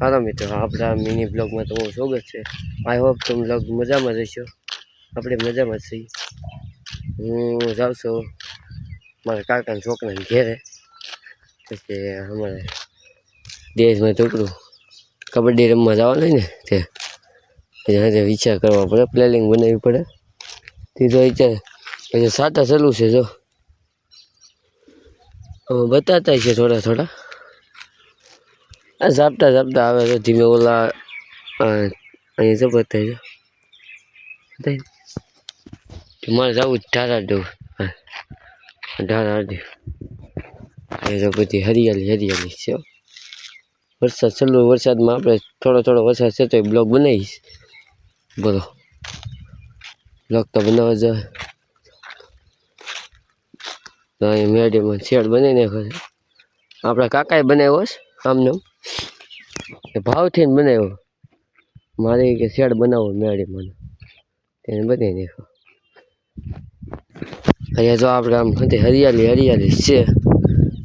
હાલો મિત્રો, આપણા મિની બ્લોગમાં તમારું સ્વાગત છે. આઈ હોપ તમે બ્લોગ મજામાં રહેશો. આપણે મજામાં છીએ. હું જાઉં છું મારા કાકાના છોકરાને ઘેરે. પછી અમારે દેશમાં છોકરું કબડ્ડી રમવા જવાનું ને તે પછી વિચાર કરવા પડે પ્લેલિંગ બનાવવી પડે. તે તો વિચાર પછી સાટા ચાલુ છે જો. બતાતા છે થોડા થોડા. ઝાપટા ઝાપટા આવે છે, ધીમે ઓલા અહીંયા શું બતાવી જો? મારે જવું જ ઢારા હા. ઢારા દે. એ તો બધી હરિયાળી હરિયાળી છે વરસાદ છેલ્લો વરસાદમાં આપણે થોડો થોડો વરસાદ છે તો એ બ્લોગ બનાવીશ. બોલો. બ્લોગ તો બનાવવા જ જોઈએ. તો અહીં મેડીમાં શેડ બનાવી નાખ્યો છે. આપણા કાકાએ બનાવ્યો છે, આમને. આમ. એ ભાવથી ને બનાવ્યો મારે કે શેડ બનાવો મેડીમાં તેને બનાવી નાખ્યો અહીંયા જો આપણે આમ હતી હરિયાળી હરિયાળી છે.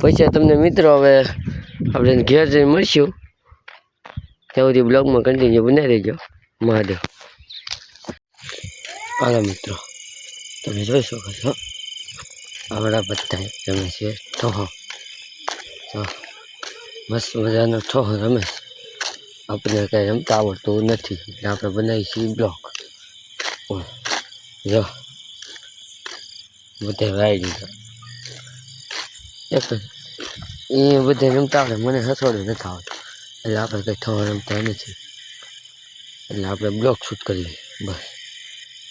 પછી તમને મિત્રો હવે આપણે ઘેર જઈને મળશું. ત્યાં સુધી બ્લોગમાં કન્ટિન્યુ બનાવી દેજો મહાદેવ. હાલો મિત્રો. તમે જોઈ શકો છો. આવડા બધા રમે છે. ઠોહો તો મસ્ત મજાનો છો રમે. આપણે કાંઈ રમતા આવડતું નથી. એટલે આપણે બનાવી છીએ બ્લોક. જો. બધે વાઈ દીધા. એક એ બધે રમતા આવડે. મને હસવાડું નથી આવડતું. એટલે આપણે કંઈ થવા રમતા નથી. એટલે આપણે બ્લોક શૂટ કરીએ. બસ.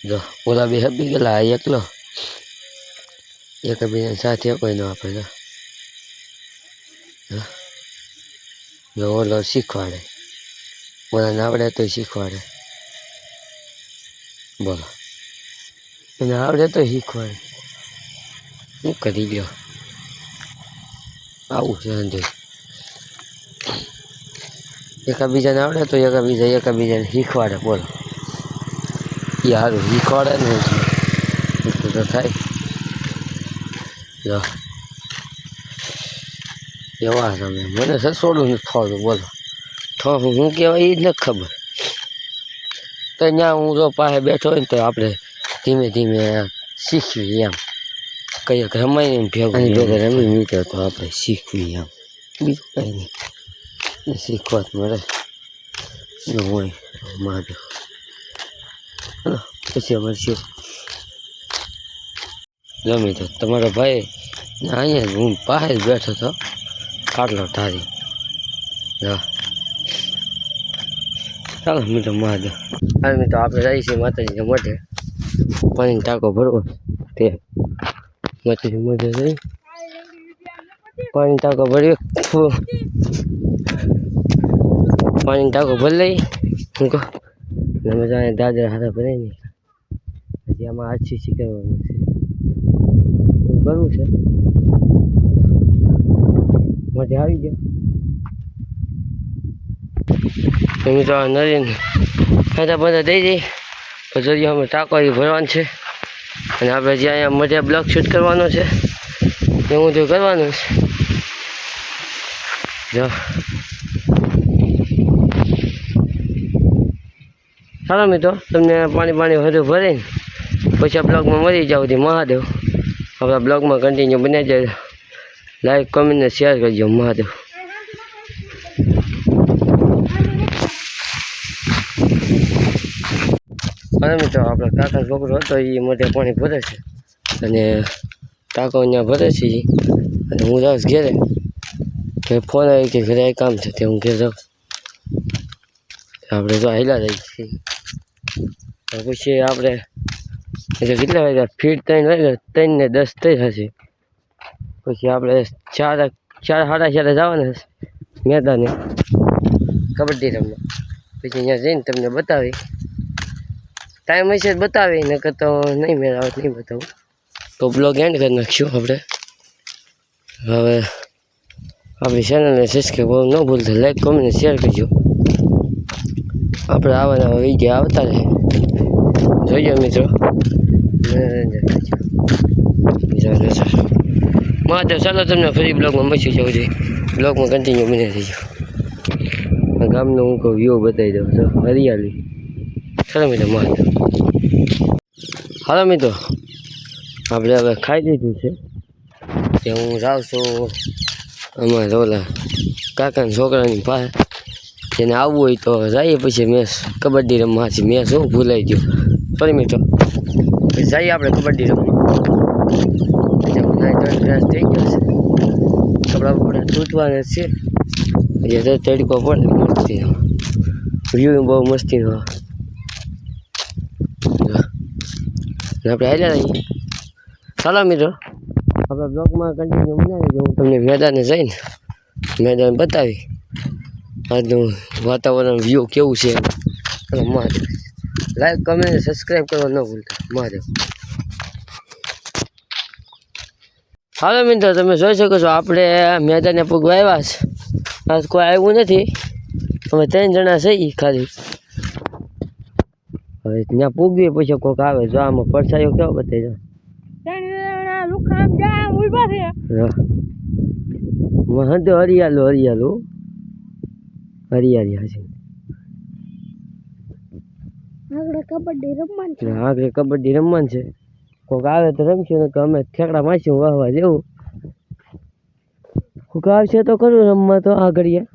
જો. ઓલા બી હપી ગયેલા એકલો. એકબીજાની સાથે કોઈ ન આપે જો ઓલો શીખવાડે. ઓલાને આવડે તો શીખવાડે. બોલો. એને આવડે તો શીખવાડે. શું કરી ગયો. આવું છે અંધે એકાબીજાને આવડે તો એકાબીજા એકાબીજાને શીખવાડે, બોલો. એ સારું શીખવાડે ને તો થાય. જો. એવા તમે. મને સસોડું નથી ફાવતું બોલો. તો હું કહેવાય એ જ નથી ખબર. તો ત્યાં હું જો પાસે બેઠો હોય ને તો આપણે ધીમે ધીમે શીખવી એમ. કઈ રમાય ને ભેગું ભેગા રમી મીટર તો આપણે શીખવી એમ. બીજું કંઈ નહીં. શીખવા મળે. હોય મહાદેવ હલો પછી મળશું જમી તો તમારો ભાઈ અહીંયા હું પાસે જ બેઠો હતો. ખાટલો હા ચાલો મિત્રો મહાદેવ હા મિત્રો, આપણે જઈએ છીએ માતાજીના મઠે પાણીનો ટાંકો ભરવો તે માતાજી મઠે જઈ. પાણી ટાંકો ભર્યો. પાણીનો પાણી ટાંકો ભરી લઈ. હું કહો મજા અહીંયા દાદરા હાથા ભરાય ને હજી આમાં આછી શી કરવાનું છે કરવું છે? મજા આવી ગયો તમે તો આ નરેન ખાતા બધા દઈ દઈ પછી અમે ટાંકો એ ભરવાનું છે. અને આપણે જ્યાં અહીંયા મજા બ્લોક શૂટ કરવાનો છે એ હું તો કરવાનું છે. જો. ચાલો મિત્રો, તમને પાણી પાણી વધુ ભરીને પછી આ બ્લોગમાં મળી જાવ મહાદેવ. આપણા બ્લોગમાં કન્ટિન્યુ બનાવી જાય લાઈક કમેન્ટ ને શેર કરજો મહાદેવ અને મિત્રો, આપણે કાકા છોકરો હતો એ મોઢે પાણી ભરે છે. અને કાકો અહીંયા ભરે છે. અને હું જાઉં ઘેરે. કે ફોન આવી કે ઘરે કામ છે તે હું ઘેર જાઉં. આપણે તો હાલ્યા જઈએ છીએ. પછી આપણે, એટલે કેટલા વાગ્યા? ફીટ ત્રણ વાગ્યા ત્રણ ને દસ થઈ હશે. પછી આપણે ચાર ચાર સાડા ચારે જવાના મેદાને. કબડ્ડી રમવા. પછી અહીંયા જઈને તમને બતાવી ટાઈમ હશે બતાવી નકર તો નહીં મેળ નહીં બતાવું. તો બ્લોગ એન્ડ કરી નાખશું આપણે. હવે આપણી ચેનલને સબસ્ક્રાઈબ ન ભૂલતા લાઈક કોમેન્ટ શેર કરજો. આપણે આવા નવા વીડિયો આવતા રહે. જોજો મિત્રો. મનોરંજન કરજો બીજા મહાદેવ ચાલો તમને ફરી બ્લોગમાં મચી જવું જોઈએ બ્લોગમાં કન્ટિન્યુ બની થઈ આ ગામનો હું કહું, વ્યૂ બતાવી દઉં તો હરિયાળી. ચાલો મિત્રો માં હાલો મિત્રો, આપણે હવે ખાઈ લીધું છે. કે હું જાઉં છું. અમારા ઓલા કાકાના છોકરાની પાસે. જેને આવવું હોય તો જઈએ પછી મેચ કબડ્ડી રમવા. છે મેચ હું ભૂલાઈ ગયો. ફરી મિત્રો, જઈએ આપણે કબડ્ડી રમવા. નાઈ ત્રણ ક્લાસ થઈ છે કપડાં બપડા તૂટવાના પડે મસ્તીનો વ્યૂ બહુ મસ્તીનો આપણે હાલ્યા રહીએ ચાલો મિત્રો આપણે બ્લોગમાં કન્ટિન્યુ બનાવી હું તમને મેદાને જઈને મેદાન બતાવી આજનું વાતાવરણ વ્યૂ કેવું છે મહાદેવ લાઈક કમેન્ટ સબસ્ક્રાઈબ કરવા ન ભૂલતા મહાદેવ હાલો મિત્રો તમે જોઈ શકો છો આપણે મેદાને પગવા આવ્યા છે. આજ કોઈ આવ્યું નથી. અમે ત્રણ જણા છીએ ખાલી. હવે ત્યાં પૂગવી પછી કોઈક આવે જો આમાં પડછાયો કેવો બતાવી દો મહંત હરિયાળું હરિયાળો. હરિયાળી હાજી કબડ્ડી રમવાનું છે. આગળ કબડ્ડી રમવાનું છે. કોઈક આવે તો રમશું ને અમે ખેકડા મારશું વાહવા જેવું. કોક આવશે તો ખરું રમવા તો આગળિયા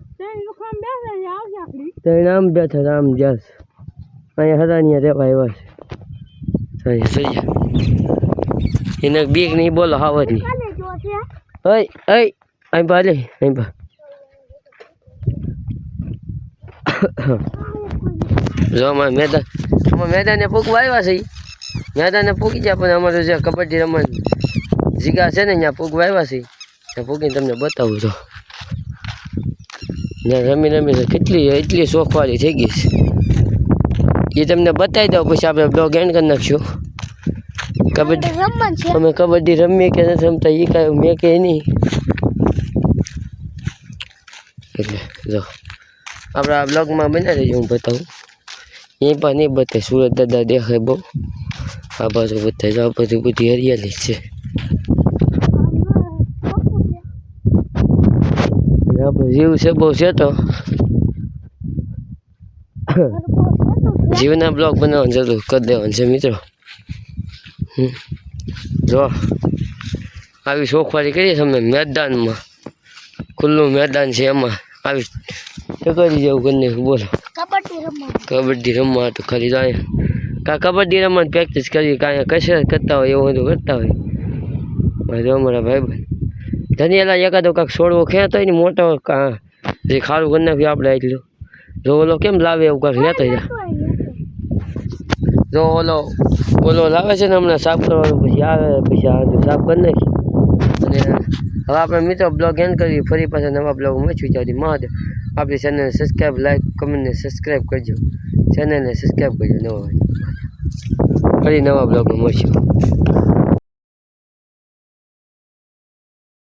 તો એને આમ બેઠા આમ જાસ અહીંયા હરાનિયા રહેવા આવ્યા છે. અહીંયા સહી એને બીક નહીં બોલો હાવત નહીં ઓય ઓય અહીં પા લે અહીં પા જો મેદાન મેદાને પૂગવા આવ્યા છે. મેદાને પૂગી જાય પણ અમારું જે કબડ્ડી રમવાનું જીગા છે ને ત્યાં પૂગવા આવ્યા છે ત્યાં પૂગીને તમને બતાવું તો. ત્યાં રમી રમી કેટલી એટલી શોખવાળી થઈ ગઈ છે. એ તમને બતાવી દઉં પછી આપણે બ્લોગ એન્ડ કરી નાખશું. કબડ્ડી અમે કબડ્ડી રમીએ કે નથી રમતા એ કાંઈ મેં કે નહીં. એટલે જો આપણા બ્લોગમાં બનાવી દેજો હું બતાવું. એ પણ નહીં બતાવે સુરત દાદા દેખાય બહુ. આ બાજુ જો, આ બાજુ બધી હરિયાળી છે. જીવ છે, બહુ છે તો. જીવના બ્લોગ બનાવવાનું જરૂર કરી દેવાનું છે મિત્રો. જો, આવી શોખવારી કરીએ તમે મેદાનમાં. ખુલ્લું મેદાન છે એમાં. આવી ટકરી જેવું કરીને બોલો? કબડ્ડી રમવા તો ખાલી જાય. કાં કબડ્ડી રમવાની પ્રેક્ટિસ કરી કાંઈ કસરત કરતા હોય એવું બધું કરતા હોય. મારે અમારા ભાઈ ભાઈ ધનિયાલા એકાદો કાંક છોડવો ખેંચતો હોય ને મોટો કાં જે ખારું કરી નાખ્યું આપણે એટલું જો ઓલો કેમ લાવે એવું કાંક લેતો જા જો ઓલો ઓલો લાવે છે ને હમણાં સાફ કરવાનું પછી આવે પછી આ સાફ કરી નાખી. અને હવે આપણે મિત્રો બ્લોગ એન્ડ કરી ફરી પાછા નવા બ્લોગ મળશું. ત્યાં સુધી આપણી ચેનલને સબસ્ક્રાઈબ લાઈક કમેન્ટને સબસ્ક્રાઈબ કરજો. ચેનલને સબસ્ક્રાઈબ કરજો, નવા ફરી નવા બ્લોગમાં મળશું.